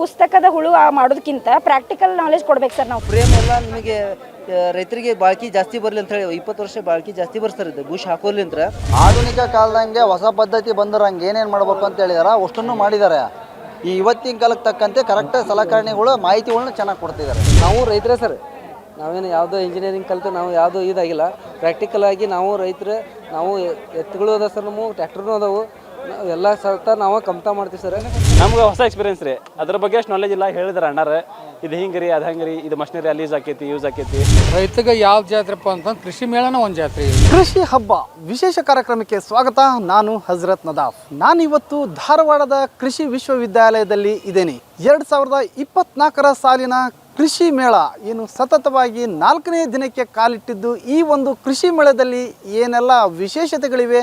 ಪುಸ್ತಕದ ಹುಳು ಆ ಮಾಡೋದಕ್ಕಿಂತ ಪ್ರಾಕ್ಟಿಕಲ್ ನಾಲೆಜ್ ಕೊಡ್ಬೇಕು ಸರ್ ನಾವು. ಫ್ರೇಮ್ ಎಲ್ಲ ನಿಮಗೆ ರೈತರಿಗೆ ಬಾಳ್ಕಿ ಜಾಸ್ತಿ ಬರಲಿ ಅಂತ ಹೇಳಿ ಇಪ್ಪತ್ತು ವರ್ಷ ಬಾಳ್ಕಿ ಜಾಸ್ತಿ ಬರ್ತಾರೆ ಇದು ಬುಷ್ ಹಾಕೋಲಿ ಅಂತ. ಆಧುನಿಕ ಕಾಲದಂಗೆ ಹೊಸ ಪದ್ಧತಿ ಬಂದಿರಂಗೆ ಏನೇನು ಮಾಡ್ಬೇಕು ಅಂತ ಹೇಳಿದಾರ ಅಷ್ಟನ್ನು ಮಾಡಿದ್ದಾರೆ ಈ ಇವತ್ತಿನ ಕಾಲಕ್ಕೆ ತಕ್ಕಂತೆ ಕರೆಕ್ಟ್ ಸಲಕರಣೆಗಳು ಮಾಹಿತಿಗಳನ್ನ ಚೆನ್ನಾಗಿ ಕೊಡ್ತಿದ್ದಾರೆ ನಾವು ರೈತರೇ ಸರ್ ನಾವೇನು ಯಾವುದೋ ಇಂಜಿನಿಯರಿಂಗ್ ಕಲಿತು ನಾವು ಯಾವುದೋ ಇದಾಗಿಲ್ಲ. ಪ್ರಾಕ್ಟಿಕಲ್ ಆಗಿ ನಾವು ರೈತರು ನಾವು ಎತ್ತುಗಳು ಅದ ಸರ್ ನಮ್ಮ ಟ್ರ್ಯಾಕ್ಟರ್ನೂ ಅದಾವು. ಎಲ್ಲ ಸತ ನಾವು ಕಮತ ಮಾಡ್ತೀವಿ ಸರ್. ನಮ್ಗೆ ಹೊಸ ಎಕ್ಸ್ಪೀರಿಯನ್ಸ್ ರೀ. ಅದ್ರ ಬಗ್ಗೆ ಅಷ್ಟು ನಾಲೆಜ್ ಇಲ್ಲ ಹೇಳಿದ್ರೆ ಅಣ್ಣಾರ. ಇದು ಹಿಂಗೆ ರೀ ಅದು ಹಂಗೆ ರೀ ಇದು ಮಷಿನರಿ ಅಲ್ಲಿ ಯೂಸ್ ಆಕೈತಿ ಯೂಸ್ ಆಕೈತಿ. ರೈತಗೆ ಯಾವ ಜಾತ್ರೆಪ್ಪ ಅಂತಂದ್ರೆ ಕೃಷಿ ಮೇಳನ ಒಂದು ಜಾತ್ರೆ ಕೃಷಿ ಹಬ್ಬ ವಿಶೇಷ ಕಾರ್ಯಕ್ರಮಕ್ಕೆ ಸ್ವಾಗತ. ನಾನು ಹಜರತ್ ನದಾಫ್. ನಾನಿವತ್ತು ಧಾರವಾಡದ ಕೃಷಿ ವಿಶ್ವವಿದ್ಯಾಲಯದಲ್ಲಿ ಇದ್ದೇನೆ ಎರಡು ಸಾವಿರದ ಇಪ್ಪತ್ನಾಲ್ಕರ ಸಾಲಿನ ಕೃಷಿ ಮೇಳ ಏನು ಸತತವಾಗಿ ನಾಲ್ಕನೇ ದಿನಕ್ಕೆ ಕಾಲಿಟ್ಟಿದ್ದು ಈ ಒಂದು ಕೃಷಿ ಮೇಳದಲ್ಲಿ ಏನೆಲ್ಲ ವಿಶೇಷತೆಗಳಿವೆ,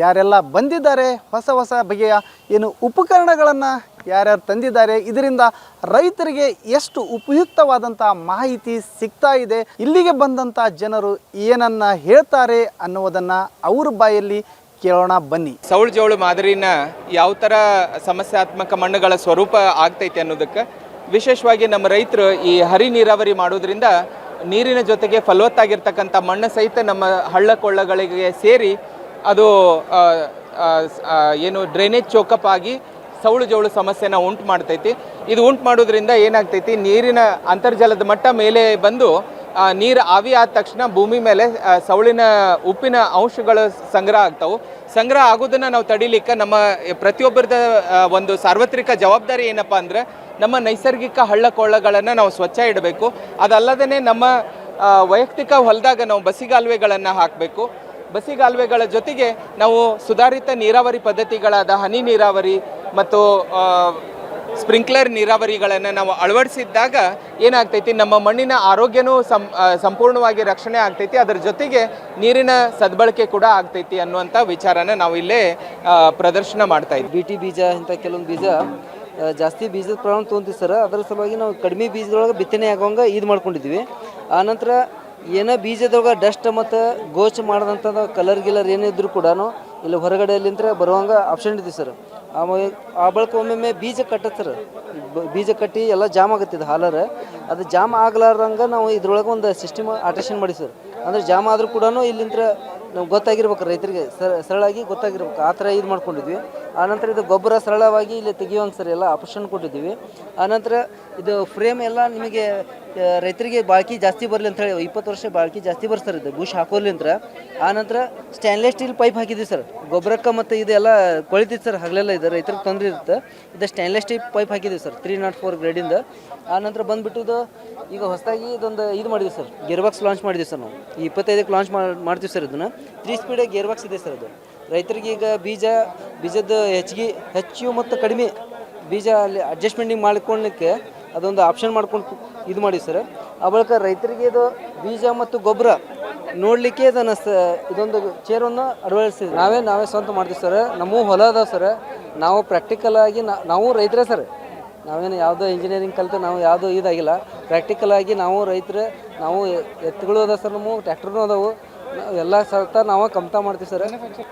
ಯಾರೆಲ್ಲ ಬಂದಿದ್ದಾರೆ, ಹೊಸ ಹೊಸ ಬಗೆಯ ಏನು ಉಪಕರಣಗಳನ್ನು ಯಾರ್ಯಾರು ತಂದಿದ್ದಾರೆ, ಇದರಿಂದ ರೈತರಿಗೆ ಎಷ್ಟು ಉಪಯುಕ್ತವಾದಂಥ ಮಾಹಿತಿ ಸಿಗ್ತಾ ಇದೆ, ಇಲ್ಲಿಗೆ ಬಂದಂಥ ಜನರು ಏನನ್ನ ಹೇಳ್ತಾರೆ ಅನ್ನುವುದನ್ನು ಅವ್ರ ಬಾಯಲ್ಲಿ ಕೇಳೋಣ ಬನ್ನಿ. ಸೌಳು ಜೋಳು ಮಾದರಿನ ಯಾವ ಥರ ಸಮಸ್ಯಾತ್ಮಕ ಮಣ್ಣುಗಳ ಸ್ವರೂಪ ಆಗ್ತೈತೆ ಅನ್ನೋದಕ್ಕೆ ವಿಶೇಷವಾಗಿ ನಮ್ಮ ರೈತರು ಈ ಹರಿ ನೀರಾವರಿ ಮಾಡೋದ್ರಿಂದ ನೀರಿನ ಜೊತೆಗೆ ಫಲವತ್ತಾಗಿರ್ತಕ್ಕಂಥ ಮಣ್ಣು ಸಹಿತ ನಮ್ಮ ಹಳ್ಳ ಕೊಳ್ಳಗಳಿಗೆ ಸೇರಿ ಅದು ಏನು ಡ್ರೈನೇಜ್ ಚೋಕಪ್ ಆಗಿ ಸೌಳು ಜೌಳು ಸಮಸ್ಯೆನ ಉಂಟು ಮಾಡ್ತೈತಿ. ಇದು ಉಂಟು ಮಾಡೋದ್ರಿಂದ ಏನಾಗ್ತೈತಿ, ನೀರಿನ ಅಂತರ್ಜಲದ ಮಟ್ಟ ಮೇಲೆ ಬಂದು ನೀರು ಆವಿ ಆದ ತಕ್ಷಣ ಭೂಮಿ ಮೇಲೆ ಸೌಳಿನ ಉಪ್ಪಿನ ಅಂಶಗಳು ಸಂಗ್ರಹ ಆಗ್ತಾವೆ. ಸಂಗ್ರಹ ಆಗೋದನ್ನ ನಾವು ತಡಿಲಿಕ್ಕೆ ನಮ್ಮ ಪ್ರತಿಯೊಬ್ಬರದ ಒಂದು ಸಾರ್ವತ್ರಿಕ ಜವಾಬ್ದಾರಿ ಏನಪ್ಪ ಅಂದ್ರೆ ನಮ್ಮ ನೈಸರ್ಗಿಕ ಹಳ್ಳ ಕೊಳ್ಳಗಳನ್ನು ನಾವು ಸ್ವಚ್ಛ ಇಡಬೇಕು. ಅದಲ್ಲದೇ ನಮ್ಮ ವೈಯಕ್ತಿಕ ಹೊಲದಾಗ ನಾವು ಬಸಿಗಾಲುವೆಗಳನ್ನು ಹಾಕಬೇಕು. ಬಸಿಗಾಲುವೆಗಳ ಜೊತೆಗೆ ನಾವು ಸುಧಾರಿತ ನೀರಾವರಿ ಪದ್ಧತಿಗಳಾದ ಹನಿ ನೀರಾವರಿ ಮತ್ತು ಸ್ಪ್ರಿಂಕ್ಲರ್ ನೀರಾವರಿಗಳನ್ನು ನಾವು ಅಳವಡಿಸಿದ್ದಾಗ ಏನಾಗ್ತೈತಿ, ನಮ್ಮ ಮಣ್ಣಿನ ಆರೋಗ್ಯನೂ ಸಂಪೂರ್ಣವಾಗಿ ರಕ್ಷಣೆ ಆಗ್ತೈತಿ. ಅದರ ಜೊತೆಗೆ ನೀರಿನ ಸದ್ಬಳಕೆ ಕೂಡ ಆಗ್ತೈತಿ ಅನ್ನುವಂಥ ವಿಚಾರನ ನಾವು ಇಲ್ಲೇ ಪ್ರದರ್ಶನ ಮಾಡ್ತಾ ಇದ್ವಿ. ಬಿ ಟಿ ಬೀಜ ಇಂಥ ಕೆಲವೊಂದು ಬೀಜ ಜಾಸ್ತಿ ಬೀಜದ ಪ್ರಮಾಣ ತೊಗೊಂತೀವಿ ಸರ್. ಅದರ ಸಲುವಾಗಿ ನಾವು ಕಡಿಮೆ ಬೀಜದೊಳಗೆ ಬಿತ್ತನೆ ಆಗೋಂಗೆ ಇದು ಮಾಡ್ಕೊಂಡಿದ್ವಿ. ಆನಂತರ ಏನೋ ಬೀಜದೊಳಗೆ ಡಸ್ಟ್ ಮತ್ತು ಗೋಚ್ ಮಾಡಿದಂಥ ಕಲರ್ ಗಿಲರ್ ಏನಿದ್ರು ಕೂಡ ಇಲ್ಲಿ ಹೊರಗಡೆಯಲ್ಲಿಂದ ಬರುವಂಗೆ ಆಪ್ಷನ್ ಇದೆ ಸರ್. ಆಮೇಲೆ ಆ ಬಳಿಕ ಒಮ್ಮೊಮ್ಮೆ ಬೀಜ ಕಟ್ಟತ್ತೆ ಸರ್. ಬೀಜ ಕಟ್ಟಿ ಎಲ್ಲ ಜಾಮ್ ಆಗುತ್ತೆ ಇದು ಹಾಲರ್. ಅದು ಜಾಮ್ ಆಗ್ಲಾರ್ದಂಗೆ ನಾವು ಇದ್ರೊಳಗೆ ಒಂದು ಸಿಸ್ಟಮ್ ಆಟೇಷನ್ ಮಾಡಿ ಸರ್. ಅಂದರೆ ಜಾಮ್ ಆದರೂ ಕೂಡ ಇಲ್ಲಿಂತ್ರ ನಮ್ಗೆ ಗೊತ್ತಾಗಿರ್ಬೇಕು ರೈತರಿಗೆ. ಸರ- ಸರಳಾಗಿ ಗೊತ್ತಾಗಿರ್ಬೇಕು. ಆ ಥರ ಇದು ಮಾಡ್ಕೊಂಡಿದ್ವಿ. ಆನಂತರ ಇದು ಗೊಬ್ಬರ ಸರಳವಾಗಿ ಇಲ್ಲಿ ತೆಗಿಯುವಂಗೆ ಸರ್ ಎಲ್ಲ ಆಪ್ಷನ್ ಕೊಟ್ಟಿದ್ದೀವಿ. ಆನಂತರ ಇದು ಫ್ರೇಮ್ ಎಲ್ಲ ನಿಮಗೆ ರೈತರಿಗೆ ಬಾಳ್ಕಿ ಜಾಸ್ತಿ ಬರಲಿ ಅಂತ ಹೇಳಿ ಇಪ್ಪತ್ತು ವರ್ಷ ಬಾಳ್ಕಿ ಜಾಸ್ತಿ ಬರ್ತಾರೆ ಇದು ಬೂಶ್ ಹಾಕೋಲಿ ಅಂತ. ಆನಂತರ ಸ್ಟೇನ್ಲೆಸ್ ಸ್ಟೀಲ್ ಪೈಪ್ ಹಾಕಿದ್ವಿ ಸರ್. ಗೊಬ್ಬರಕ್ಕೆ ಮತ್ತು ಇದೆಲ್ಲ ಕೊಳಿತೈತೆ ಸರ್, ಹಗಲೆಲ್ಲ ಇದು ರೈತರಿಗೆ ತೊಂದರೆ ಇರುತ್ತೆ. ಇದು ಸ್ಟೇನ್ಲೆಸ್ ಸ್ಟೀಲ್ ಪೈಪ್ ಹಾಕಿದ್ವಿ ಸರ್ ತ್ರೀ ನಾಟ್ ಫೋರ್ ಗ್ರೇಡಿಂದ ಆನಂತರ ಬಂದುಬಿಟ್ಟು ಇದು ಈಗ ಹೊಸದಾಗಿ ಇದೊಂದು ಇದು ಮಾಡಿದ್ವಿ ಸರ್ ಗೇರ್ ಬಾಕ್ಸ್ ಲಾಂಚ್ ಮಾಡಿದ್ವಿ ಸರ್ ನಾವು. ಈ ಇಪ್ಪತ್ತೈದಕ್ಕೆ ಲಾಂಚ್ ಮಾಡ್ತೀವಿ ಸರ್ ಇದನ್ನು. ತ್ರೀ ಸ್ಪೀಡ್ ಗೇರ್ ಬಾಕ್ಸ್ ಇದೆ ಸರ್ ಅದು. ರೈತರಿಗೆ ಈಗ ಬೀಜ, ಬೀಜದ ಹೆಚ್ಚಿಗೆ, ಹೆಚ್ಚು ಮತ್ತು ಕಡಿಮೆ ಬೀಜ ಅಲ್ಲಿ ಅಡ್ಜಸ್ಟ್ಮೆಂಟಿಂಗ್ ಮಾಡ್ಕೊಳ್ಳಿಕ್ಕೆ ಅದೊಂದು ಆಪ್ಷನ್ ಮಾಡ್ಕೊಂಡು ಇದು ಮಾಡಿ ಸರ್. ಆ ಬಳಿಕ ರೈತರಿಗೆ ಇದು ಬೀಜ ಮತ್ತು ಗೊಬ್ಬರ ನೋಡಲಿಕ್ಕೆ ಸ, ಇದೊಂದು ಚೇರನ್ನು ಅಳವಡಿಸ್ತೀವಿ ನಾವೇ ನಾವೇ ಸ್ವಂತ ಮಾಡ್ತೀವಿ ಸರ್. ನಮ್ಮ ಹೊಲ ಅದಾವ ಸರ್. ನಾವು ಪ್ರಾಕ್ಟಿಕಲ್ ಆಗಿ ನಾವು ರೈತರೇ ಸರ್. ನಾವೇನು ಯಾವುದೋ ಇಂಜಿನಿಯರಿಂಗ್ ಕಲಿತು ನಾವು ಯಾವುದೋ ಇದಾಗಿಲ್ಲ. ಪ್ರಾಕ್ಟಿಕಲ್ ಆಗಿ ನಾವು ರೈತರು, ನಾವು ಎತ್ತುಗಳು ಅದಾವ ಸರ್ ನಮ್ಮ ಟ್ರ್ಯಾಕ್ಟರ್ನೂ ಅದಾವು. ಎಲ್ಲ ಸತ ನಾವು ಕಮ್ತಾ ಮಾಡ್ತೀವಿ sir.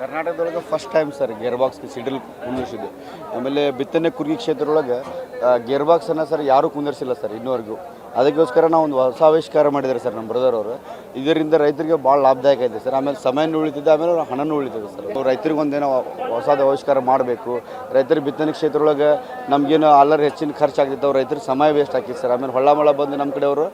ಕರ್ನಾಟಕದೊಳಗೆ first time sir gear box ಸಿಡಿಲ್ ಕುಂದಿರ್ಸಿದ್ದು. ಆಮೇಲೆ ಬಿತ್ತನೆ ಕುರ್ಗಿ ಕ್ಷೇತ್ರದೊಳಗೆ ಗೇರ್ ಬಾಕ್ಸನ್ನು ಸರ್ ಯಾರೂ ಕುಂದಿರ್ಸಿಲ್ಲ ಸರ್ ಇನ್ನೂವರೆಗೂ. ಅದಕ್ಕೋಸ್ಕರ ನಾವು ಒಂದು ಹೊಸ ಆವಿಷ್ಕಾರ ಮಾಡಿದ್ದಾರೆ ಸರ್ ನಮ್ಮ ಬ್ರದರ್ ಅವರು. ಇದರಿಂದ ರೈತರಿಗೆ ಭಾಳ ಲಾಭದಾಯಕ ಇದೆ ಸರ್. ಆಮೇಲೆ ಸಮಯನೂ ಉಳಿತಿದೆ, ಆಮೇಲೆ ಹಣನೂ ಉಳಿತದೆ ಸರ್. ರೈತರಿಗೆ ಒಂದೇನೋ ಹೊಸದ ಆವಿಷ್ಕಾರ ಮಾಡಬೇಕು. ರೈತರ ಬಿತ್ತನೆ ಕ್ಷೇತ್ರದೊಳಗೆ ನಮಗೇನು ಆಲರ್ ಹೆಚ್ಚಿನ ಖರ್ಚು ಆಗ್ತಿತ್ತು ಅವ್ರು ರೈತರಿಗೆ ಸಮಯ ವೇಸ್ಟ್ ಆಗ್ತಿತ್ತು ಸರ್. ಆಮೇಲೆ ಹೊಳ್ಳ ಮಳ ಬಂದು ನಮ್ಮ ಕಡೆಯವರು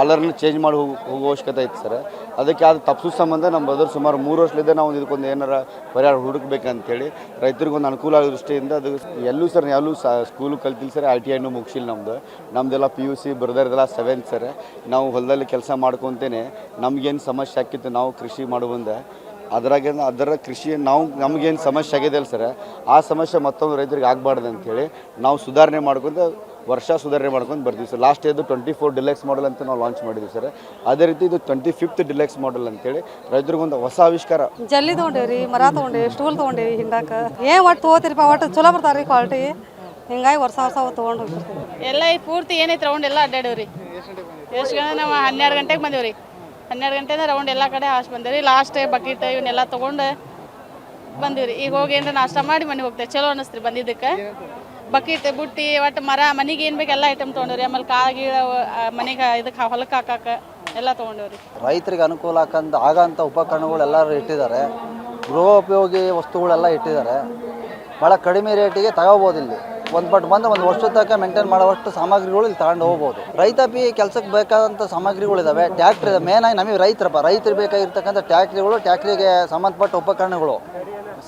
ಆಲರ್ನ ಚೇಂಜ್ ಮಾಡಿ ಹೋಗೋ ಅವಶ್ಯಕತೆ ಇತ್ತು ಸರ್. ಅದಕ್ಕೆ ಅದು ತಪ್ಪಿಸೋ ಸಂಬಂಧ ನಮ್ಮ ಬ್ರದರ್ ಸುಮಾರು ಮೂರು ವರ್ಷದಿಂದ ನಾವು ಇದಕ್ಕೊಂದು ಏನಾರ ಪರಿಹಾರ ಹುಡುಕ್ಬೇಕಂತೇಳಿ ರೈತರಿಗೆ ಒಂದು ಅನುಕೂಲ ಆಗೋ ದೃಷ್ಟಿಯಿಂದ ಅದು ಎಲ್ಲೂ ಸರ್, ಎಲ್ಲೂ ಸ್ಕೂಲ್ ಕಲ್ತಿಲ್ಲ ಸರ್ ಐ ಟಿ ಐನು ಮುಗಿಸಿಲ್ಲ ನಮ್ಮದು ನಮ್ಮದೆಲ್ಲ ಪಿ ಯು ಸಿ ಬ್ರದರ್ದೆಲ್ಲ ಸೆವೆಂತ್ ಸರ್, ನಾವು ಹೊಲದಲ್ಲಿ ಕೆಲಸ ಮಾಡ್ಕೊತೇನೆ, ನಮಗೇನು ಸಮಸ್ಯೆ ಆಕಿತ್ತು ನಾವು ಕೃಷಿ ಮಾಡುವಂದ ಅದ್ರಾಗ, ಅದರ ಕೃಷಿ, ನಾವು, ನಮಗೇನು ಸಮಸ್ಯೆ ಆಗಿದೆ ಅಲ್ಲ ಸರ್, ಆ ಸಮಸ್ಯೆ ಮತ್ತೊಂದು ರೈತರಿಗೆ ಆಗಬಾರ್ದು ಅಂತೇಳಿ ನಾವು ಸುಧಾರಣೆ ಮಾಡ್ಕೊಂತ ವರ್ಷ ಸುಧಾರಣೆ ಮಾಡ್ಕೊಂಡು ಬರ್ತೀವಿ ಸರ್. ಲಾಸ್ಟ್ ಇದು ಟ್ವೆಂಟಿ ಫೋರ್ ಡಿಲೆಕ್ಸ್ ಮಾಡೆಲ್ ಅಂತ ನಾವು ಲಾಂಚ್ ಮಾಡಿದ್ವಿ ಸರ್. ಅದೇ ರೀತಿ ಇದು ಟ್ವೆಂಟಿ ಫಿಫ್ತ್ ಡಿಲೆಕ್ಸ್ ಮಾಡೆಲ್ ಅಂತೇಳಿ ರೈತರಿಗೊಂದು ಹೊಸ ಆವಿಷ್ಕಾರ. ಜಲ್ಲಿ ತೊಗೊಂಡೇವ್ರಿ, ಮರ ತೊಗೊಂಡೇವಿ ಸ್ಟೂಲ್ ತೊಗೊಂಡೇವಿ ಹಿಂಗಾಕ ಏನು ಒಟ್ಟು ತೊಗೋತೀರಿಪ್ಪ, ಒಟ್ಟು ಚಲೋ ಬರ್ತಾವ್ರಿ ಕ್ವಾಲಿಟಿ ಹಿಂಗಾಗಿ ವರ್ಷ ವರ್ಷ ತೊಗೊಂಡು ಹೋಗ್ತಿರ್ತೀವಿ ಎಲ್ಲ ಈ ಪೂರ್ತಿ ಏನೈತೆ ರೌಂಡ್ ಎಲ್ಲ ಅಡ್ಡಾಡೇವ್ರಿ. ಎಷ್ಟು ಗಂಟೆ ನಾವು ಹನ್ನೆರಡು ಗಂಟೆಗೆ ಬಂದೇವ್ರಿ. ಹನ್ನೆರಡು ಗಂಟೆಯಿಂದ ರೌಂಡ್ ಎಲ್ಲ ಕಡೆ ಹಾಸ್ ರೀ ಲಾಸ್ಟ್ ಬಕೀಟ್ ಇವನ್ನೆಲ್ಲ ತೊಗೊಂಡು ರೀ ಈಗ ಹೋಗಿ ಏನಾರ ನಾಷ್ಟ ಮಾಡಿ ಮನೆಗೆ ಹೋಗ್ತೇವೆ. ಚಲೋ ಅನ್ನಿಸ್ತ್ರಿ ಬಂದಿದ್ದಕ್ಕೆ. ಬಕೀಟ್ ಬುಟ್ಟಿ ಒಟ್ಟು ಮರ ಮನೆಗೆ ಏನು ಬೇಕು ಎಲ್ಲ ಐಟಮ್ ತೊಗೊಂಡವ್ರಿ. ಆಮೇಲೆ ಕಾಳು ಗೀಳ ಮನೆಗೆ ಇದಕ್ಕೆ ಹೊಲಕ್ಕೆ ಹಾಕಾಕ ಎಲ್ಲ ತೊಗೊಂಡವ್ರಿ. ರೈತರಿಗೆ ಅನುಕೂಲ ಹಾಕಂತ ಆಗಂಥ ಉಪಕರಣಗಳು ಎಲ್ಲರೂ ಇಟ್ಟಿದ್ದಾರೆ. ಗೃಹೋಪಯೋಗಿ ವಸ್ತುಗಳೆಲ್ಲ ಇಟ್ಟಿದ್ದಾರೆ. ಭಾಳ ಕಡಿಮೆ ರೇಟಿಗೆ ತಗೋಬೋದು ಇಲ್ಲಿ. ಒಂದು ಪಟ್ಟು ಬಂದು ಒಂದು ವರ್ಷ ತನಕ ಮೇಂಟೈನ್ ಮಾಡುವಷ್ಟು ಸಾಮಗ್ರಿಗಳು ಇಲ್ಲಿ ತಗೊಂಡು ಹೋಗ್ಬೋದು. ರೈತಾಪಿ ಕೆಲಸಕ್ಕೆ ಬೇಕಾದಂಥ ಸಾಮಗ್ರಿಗಳಿದ್ದಾವೆ ಟ್ಯಾಕ್ಟ್ರಿ ಆಗಿ ನಮಗೆ ರೈತರಪ್ಪ ರೈತರಿಗೆ ಬೇಕಾಗಿರ್ತಕ್ಕಂಥ ಟ್ಯಾಕ್ಟ್ರಿಗಳು ಟ್ಯಾಕ್ಟ್ರಿಗೆ ಸಂಬಂಧಪಟ್ಟ ಉಪಕರಣಗಳು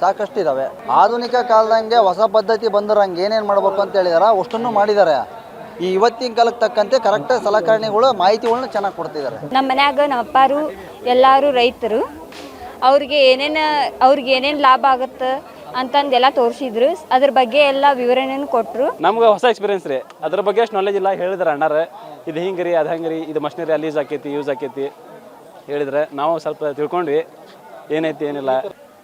ಸಾಕಷ್ಟು ಇದ್ದಾವೆ ಆಧುನಿಕ ಕಾಲದಂಗೆ ಹೊಸ ಪದ್ಧತಿ ಬಂದಿರಂಗೆ ಏನೇನು ಮಾಡ್ಬೇಕು ಅಂತ ಹೇಳಿದಾರ, ಅಷ್ಟನ್ನು ಮಾಡಿದ್ದಾರೆ ಈ ಇವತ್ತಿನ ಕಾಲಕ್ಕೆ ತಕ್ಕಂತೆ ಕರೆಕ್ಟ್ ಸಲಕರಣೆಗಳು ಮಾಹಿತಿಗಳನ್ನ ಚೆನ್ನಾಗಿ ಕೊಡ್ತಿದ್ದಾರೆ ನಮ್ಮ ಮನ್ಯಾಗ ನಮ್ಮ ಅಪ್ಪಾರು, ಎಲ್ಲರೂ ರೈತರು, ಅವ್ರಿಗೆ ಏನೇನು ಅವ್ರಿಗೆ ಏನೇನು ಲಾಭ ಆಗುತ್ತೆ ಅಂತಂದೆಲ್ಲ ತೋರಿಸಿದ್ರು. ಅದ್ರ ಬಗ್ಗೆ ಎಲ್ಲ ವಿವರಣೆಯನ್ನು ಕೊಟ್ಟರು ನಮ್ಗೆ ಹೊಸ ಎಕ್ಸ್ಪೀರಿಯನ್ಸ್ ರೀ. ಅದ್ರ ಬಗ್ಗೆ ಅಷ್ಟು ನಾಲೆಜ್ ಇಲ್ಲ, ಹೇಳಿದ್ರೆ ಅಣ್ಣಾರ. ಇದು ಹಿಂಗೆ ರೀ, ಅದು ಹಂಗೆ ರೀ, ಇದು ಮಷಿನರಿ ಅಲ್ಲಿ ಯೂಸ್ ಆಕೈತಿ ಯೂಸ್ ಆಕೈತಿ ಹೇಳಿದ್ರೆ ನಾವು ಸ್ವಲ್ಪ ತಿಳ್ಕೊಂಡ್ವಿ. ಏನೈತಿ, ಏನಿಲ್ಲ.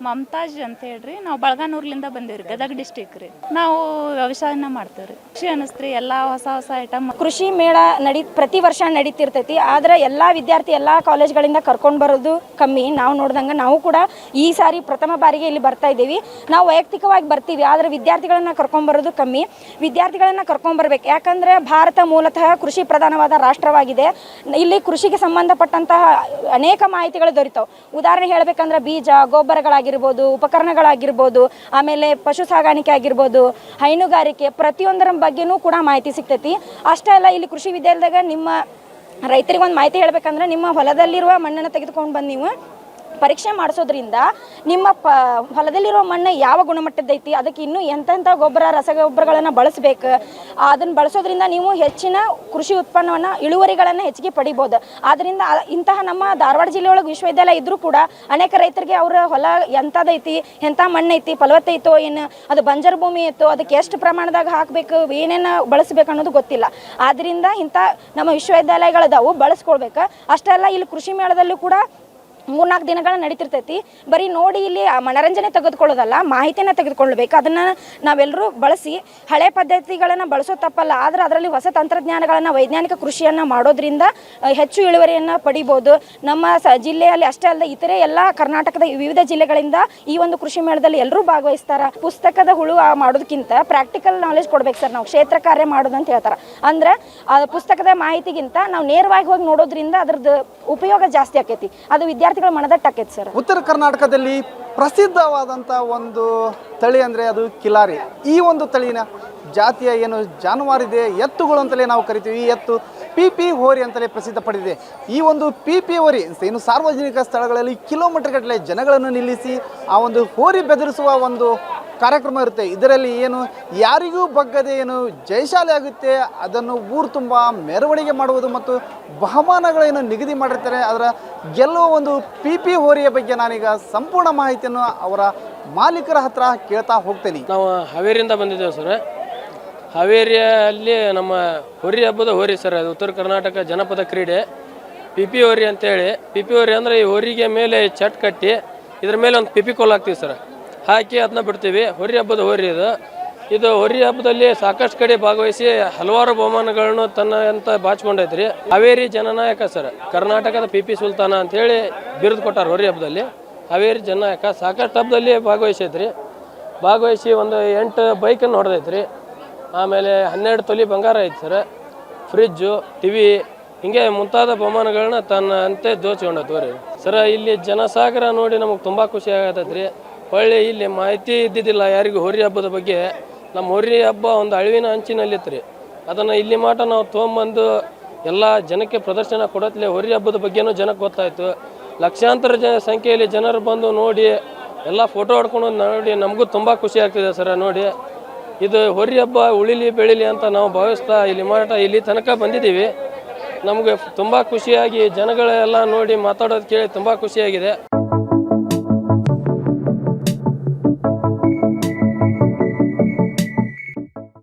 ಮಮತಾಜ್ ಅಂತ ಹೇಳ್ರಿ. ನಾವು ಬಳಗಾನೂರ್ಲಿಂದ ರೀ ಗದಗ ಡಿಸ್ಟಿಕ್ ರೀ. ನಾವು ವ್ಯವಸಾಯನ ಮಾಡ್ತೇವ್ರಿ. ಖುಷಿ ಅನಿಸ್ತ್ರಿ, ಎಲ್ಲ ಹೊಸ ಹೊಸ ಐಟಮ್ ಕೃಷಿ ಮೇಳ ನಡಿ, ಪ್ರತಿ ವರ್ಷ ನಡೀತಿರ್ತೈತಿ. ಆದ್ರೆ ಎಲ್ಲ ವಿದ್ಯಾರ್ಥಿ ಎಲ್ಲ ಕಾಲೇಜ್ಗಳಿಂದ ಕರ್ಕೊಂಡು ಬರೋದು ಕಮ್ಮಿ. ನಾವು ನೋಡ್ದಂಗೆ ನಾವು ಕೂಡ ಈ ಸಾರಿ ಪ್ರಥಮ ಬಾರಿಗೆ ಇಲ್ಲಿ ಬರ್ತಾ ಇದ್ದೀವಿ. ನಾವು ವೈಯಕ್ತಿಕವಾಗಿ ಬರ್ತೀವಿ, ಆದರೆ ವಿದ್ಯಾರ್ಥಿಗಳನ್ನ ಕರ್ಕೊಂಬರೋದು ಕಮ್ಮಿ. ವಿದ್ಯಾರ್ಥಿಗಳನ್ನ ಕರ್ಕೊಂಬರ್ಬೇಕು ಯಾಕಂದ್ರೆ ಭಾರತ ಮೂಲತಃ ಕೃಷಿ ಪ್ರಧಾನವಾದ ರಾಷ್ಟ್ರವಾಗಿದೆ. ಇಲ್ಲಿ ಕೃಷಿಗೆ ಸಂಬಂಧಪಟ್ಟಂತಹ ಅನೇಕ ಮಾಹಿತಿಗಳು ದೊರೀತಾವೆ. ಉದಾಹರಣೆ ಹೇಳಬೇಕಂದ್ರೆ ಬೀಜ ಗೊಬ್ಬರಗಳಾಗಿರ್ಬೋದು ಉಪಕರಣಗಳಾಗಿರ್ಬೋದು, ಆಮೇಲೆ ಪಶು ಸಾಗಾಣಿಕೆ ಆಗಿರ್ಬೋದು, ಹೈನುಗಾರಿಕೆ ಪ್ರತಿಯೊಂದರ ಬಗ್ಗೆನೂ ಕೂಡ ಮಾಹಿತಿ ಸಿಗ್ತೈತಿ. ಅಷ್ಟೇ ಅಲ್ಲ, ಇಲ್ಲಿ ಕೃಷಿ ವಿದ್ಯಾಲಯದಾಗ ನಿಮ್ಮ ರೈತರಿಗೆ ಒಂದು ಮಾಹಿತಿ ಹೇಳಬೇಕಂದ್ರೆ ನಿಮ್ಮ ಹೊಲದಲ್ಲಿರುವ ಮಣ್ಣನ್ನು ತೆಗೆದುಕೊಂಡು ಬಂದು ನೀವು ಪರೀಕ್ಷೆ ಮಾಡಿಸೋದ್ರಿಂದ ನಿಮ್ಮ ಪ, ಹೊಲದಲ್ಲಿರೋ ಮಣ್ಣು ಯಾವ ಗುಣಮಟ್ಟದೈತಿ, ಅದಕ್ಕೆ ಇನ್ನೂ ಎಂಥೆಂಥ ಗೊಬ್ಬರ, ರಸಗೊಬ್ಬರಗಳನ್ನು ಬಳಸಬೇಕು. ಅದನ್ನು ಬಳಸೋದ್ರಿಂದ ನೀವು ಹೆಚ್ಚಿನ ಕೃಷಿ ಉತ್ಪನ್ನವನ್ನು, ಇಳುವರಿಗಳನ್ನು ಹೆಚ್ಚಿಗೆ ಪಡಿಬೋದು. ಆದ್ದರಿಂದ ಇಂತಹ ನಮ್ಮ ಧಾರವಾಡ ಜಿಲ್ಲೆಯೊಳಗೆ ವಿಶ್ವವಿದ್ಯಾಲಯ ಇದ್ದರೂ ಕೂಡ ಅನೇಕ ರೈತರಿಗೆ ಅವರ ಹೊಲ ಎಂಥದೈತಿ, ಎಂಥ ಮಣ್ಣೈತಿ, ಫಲವತ್ತೈತೋ ಏನು, ಅದು ಬಂಜರು ಭೂಮಿ ಐತೋ, ಅದಕ್ಕೆ ಎಷ್ಟು ಪ್ರಮಾಣದಾಗ ಹಾಕಬೇಕು, ಏನೇನು ಬಳಸಬೇಕು ಅನ್ನೋದು ಗೊತ್ತಿಲ್ಲ. ಆದ್ದರಿಂದ ಇಂಥ ನಮ್ಮ ವಿಶ್ವವಿದ್ಯಾಲಯಗಳದಾವು ಬಳಸ್ಕೊಳ್ಬೇಕು. ಅಷ್ಟೇ ಅಲ್ಲ ಇಲ್ಲಿ ಕೃಷಿ ಮೇಳದಲ್ಲೂ ಕೂಡ ಮೂರ್ನಾಲ್ಕು ದಿನಗಳ ನಡೀತಿರ್ತೈತಿ. ಬರೀ ನೋಡಿ ಇಲ್ಲಿ ಮನರಂಜನೆ ತೆಗೆದುಕೊಳ್ಳೋದಲ್ಲ, ಮಾಹಿತಿನ ತೆಗೆದುಕೊಳ್ಬೇಕು ಅದನ್ನು ನಾವೆಲ್ಲರೂ ಬಳಸಿ ಹಳೆ ಪದ್ಧತಿಗಳನ್ನು ಬಳಸೋ ತಪ್ಪಲ್ಲ, ಆದರೆ ಅದರಲ್ಲಿ ಹೊಸ ತಂತ್ರಜ್ಞಾನಗಳನ್ನು, ವೈಜ್ಞಾನಿಕ ಕೃಷಿಯನ್ನು ಮಾಡೋದ್ರಿಂದ ಹೆಚ್ಚು ಇಳುವರಿಯನ್ನು ಪಡಿಬೋದು. ನಮ್ಮ ಸ, ಜಿಲ್ಲೆಯಲ್ಲಿ ಅಷ್ಟೇ ಅಲ್ಲದೆ ಇತರೆ ಎಲ್ಲ ಕರ್ನಾಟಕದ ವಿವಿಧ ಜಿಲ್ಲೆಗಳಿಂದ ಈ ಒಂದು ಕೃಷಿ ಮೇಳದಲ್ಲಿ ಎಲ್ಲರೂ ಭಾಗವಹಿಸ್ತಾರೆ. ಪುಸ್ತಕದ ಹುಳು ಮಾಡೋದಕ್ಕಿಂತ ಪ್ರಾಕ್ಟಿಕಲ್ ನಾಲೆಜ್ ಕೊಡ್ಬೇಕು ಸರ್ ನಾವು. ಕ್ಷೇತ್ರ ಕಾರ್ಯ ಮಾಡೋದು ಅಂತ ಹೇಳ್ತಾರೆ. ಅಂದ್ರೆ ಪುಸ್ತಕದ ಮಾಹಿತಿಗಿಂತ ನಾವು ನೇರವಾಗಿ ಹೋಗಿ ನೋಡೋದ್ರಿಂದ ಅದ್ರದ್ದು ಉಪಯೋಗ ಜಾಸ್ತಿ ಆಕೈತಿ. ಅದು ವಿದ್ಯಾರ್ಥಿಗಳ ಮನದಟ್ಟಾಕೈತೆ ಸರ್. ಉತ್ತರ ಕರ್ನಾಟಕದಲ್ಲಿ ಪ್ರಸಿದ್ಧವಾದಂಥ ಒಂದು ತಳಿ ಅಂದರೆ ಅದು ಕಿಲಾರಿ. ಈ ಒಂದು ತಳಿನ ಜಾತಿಯ ಏನು ಜಾನುವಾರಿದೆ, ಎತ್ತುಗಳು ಅಂತಲೇ ನಾವು ಕರಿತೀವಿ. ಈ ಎತ್ತು ಪಿ ಪಿ ಹೋರಿ ಅಂತಲೇ ಪ್ರಸಿದ್ಧ ಪಡೆದಿದೆ. ಈ ಒಂದು ಪಿ ಪಿ ಹೋರಿ ಏನು ಸಾರ್ವಜನಿಕ ಸ್ಥಳಗಳಲ್ಲಿ ಕಿಲೋಮೀಟರ್ ಗಟ್ಟಲೆ ಜನಗಳನ್ನು ನಿಲ್ಲಿಸಿ ಆ ಒಂದು ಹೋರಿ ಬೆದರಿಸುವ ಒಂದು ಕಾರ್ಯಕ್ರಮ ಇರುತ್ತೆ. ಇದರಲ್ಲಿ ಏನು, ಯಾರಿಗೂ ಬಗ್ಗದೆ ಏನು ಜಯಶಾಲಿ ಆಗುತ್ತೆ, ಅದನ್ನು ಊರು ತುಂಬ ಮೆರವಣಿಗೆ ಮಾಡುವುದು ಮತ್ತು ಬಹುಮಾನಗಳೇನು ನಿಗದಿ ಮಾಡಿರ್ತಾರೆ. ಅದರ ಗೆಲ್ಲುವ ಒಂದು ಪಿ ಪಿ ಹೋರಿಯ ಬಗ್ಗೆ ನಾನೀಗ ಸಂಪೂರ್ಣ ಮಾಹಿತಿಯನ್ನು ಅವರ ಮಾಲೀಕರ ಹತ್ರ ಕೇಳ್ತಾ ಹೋಗ್ತೇನೆ. ನಾವು ಹಾವೇರಿಯಿಂದ ಬಂದಿದ್ದೇವೆ ಸರ್. ಹಾವೇರಿಯಲ್ಲಿ ನಮ್ಮ ಹೊರಿ ಹಬ್ಬದ ಹೋರಿ ಸರ್, ಅದು ಉತ್ತರ ಕರ್ನಾಟಕ ಜನಪದ ಕ್ರೀಡೆ. ಪಿ ಪಿ ಹೋರಿ ಅಂತೇಳಿ, ಪಿ ಪಿ ಹೋರಿ ಅಂದರೆ ಈ ಹೋರಿಗೆ ಮೇಲೆ ಚಟ್ ಕಟ್ಟಿ, ಇದ್ರ ಮೇಲೆ ಒಂದು ಪಿಪಿ ಕೋಲ್ ಹಾಕ್ತೀವಿ ಸರ್. ಹಾಕಿ ಅದನ್ನ ಬಿಡ್ತೀವಿ. ಹೊರಿ ಹಬ್ಬದ ಹೊರಿ ಇದು. ಇದು ಹೊರಿ ಹಬ್ಬದಲ್ಲಿ ಸಾಕಷ್ಟು ಕಡೆ ಭಾಗವಹಿಸಿ ಹಲವಾರು ಬಹುಮಾನಗಳನ್ನು ತನ್ನ ಅಂತ ಬಾಚ್ಕೊಂಡೈತ್ರಿ ಹಾವೇರಿ ಜನನಾಯಕ ಸರ್, ಕರ್ನಾಟಕದ ಪಿ ಪಿ ಸುಲ್ತಾನ ಅಂತೇಳಿ ಬಿರುದು ಕೊಟ್ಟಾರ ಹೊರಿ ಹಬ್ಬದಲ್ಲಿ. ಹಾವೇರಿ ಜನನಾಯಕ ಸಾಕಷ್ಟು ಹಬ್ಬದಲ್ಲಿ ಭಾಗವಹಿಸೈತ್ರಿ ಭಾಗವಹಿಸಿ ಒಂದು ಎಂಟು ಬೈಕನ್ನು ಹೊಡೆದೈತ್ರಿ. ಆಮೇಲೆ ಹನ್ನೆರಡು ತೊಲಿ ಬಂಗಾರ ಐತೆ ಸರ್. ಫ್ರಿಜ್ಜು ಟಿವಿ ಹಿಂಗೆ ಮುಂತಾದ ಬಹುಮಾನಗಳನ್ನ ತನ್ನ ಅಂತೆ ದೋಚ್ಕೊಂಡೈತೆ ಸರ, ಇಲ್ಲಿ ಜನಸಾಗರ ನೋಡಿ ನಮಗೆ ತುಂಬ ಖುಷಿ ಆಗತೈತ್ರಿ. ಹೊಳ್ಳಿ ಇಲ್ಲಿ ಮಾಹಿತಿ ಇದ್ದಿದ್ದಿಲ್ಲ, ಯಾರಿಗೂ ಹೋರಿ ಹಬ್ಬದ ಬಗ್ಗೆ. ನಮ್ಮ ಹೊರಿ ಹಬ್ಬ ಒಂದು ಅಳಿವಿನ ಅಂಚಿನಲ್ಲಿತ್ತು ರೀ. ಅದನ್ನು ಇಲ್ಲಿ ಮಾಟ ನಾವು ತೊಗೊಂಬಂದು ಎಲ್ಲ ಜನಕ್ಕೆ ಪ್ರದರ್ಶನ ಕೊಡತ್ಲೆ ಹೊರಿ ಹಬ್ಬದ ಬಗ್ಗೆನೂ ಜನಕ್ಕೆ ಗೊತ್ತಾಯಿತು. ಲಕ್ಷಾಂತರ ಜನ ಸಂಖ್ಯೆಯಲ್ಲಿ ಜನರು ಬಂದು ನೋಡಿ, ಎಲ್ಲ ಫೋಟೋ ಹೊಡ್ಕೊಂಡು ನೋಡಿ ನಮಗೂ ತುಂಬ ಖುಷಿ ಆಗ್ತಿದೆ ಸರ ನೋಡಿ. ಇದು ಹೊರಿ ಹಬ್ಬ ಉಳಿಲಿ ಬೆಳಿಲಿ ಅಂತ ನಾವು ಭಾವಿಸ್ತಾ ಇಲ್ಲಿ ಮಾರಾಟ ಇಲ್ಲಿ ತನಕ ಬಂದಿದ್ದೀವಿ. ನಮಗೆ ತುಂಬ ಖುಷಿಯಾಗಿ ಜನಗಳೆಲ್ಲ ನೋಡಿ ಮಾತಾಡೋದು ಕೇಳಿ ತುಂಬ ಖುಷಿಯಾಗಿದೆ.